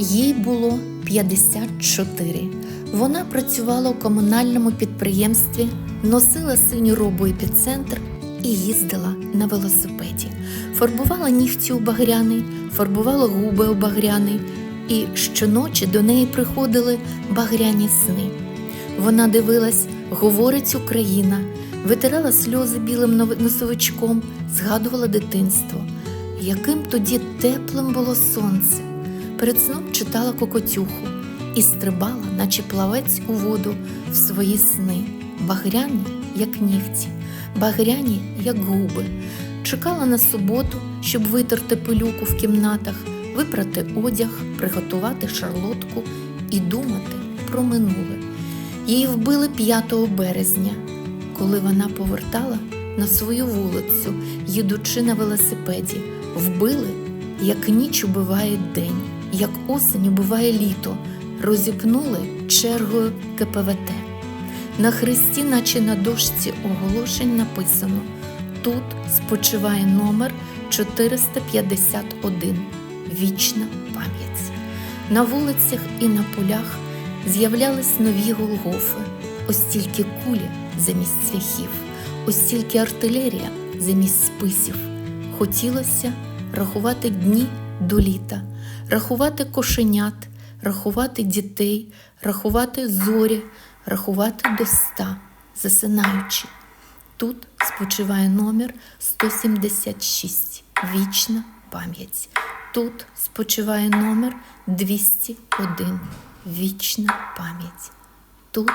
Їй було 54. Вона працювала у комунальному підприємстві, носила синю робу епіцентр і їздила на велосипеді. Фарбувала нігті у багряний, фарбувала губи у багряний, і щоночі до неї приходили багряні сни. Вона дивилась, говорить Україна, витирала сльози білим носовичком, згадувала дитинство. Яким тоді теплим було сонце. Перед сном читала кокотюху і стрибала, наче плавець у воду, в свої сни, багряні, як нігті, багряні, як губи. Чекала на суботу, щоб витерти пилюку в кімнатах, випрати одяг, приготувати шарлотку і думати про минуле. Її вбили 5 березня, коли вона повертала на свою вулицю, їдучи на велосипеді. Вбили, як ніч убиває день, як осень убиває літо, розіпнули чергою КПВТ. На хресті, наче на дошці оголошень, написано: тут спочиває номер 451. Вічна пам'ять. На вулицях і на полях з'являлись нові Голгофи, ось тільки кулі замість цвяхів, ось тільки артилерія замість списів. Хотілося рахувати дні до літа, рахувати кошенят, рахувати дітей, рахувати зорі, рахувати до ста, засинаючи. Тут спочиває номер 176. Вічна пам'ять. Тут спочиває номер 201. Вічна пам'ять. Тут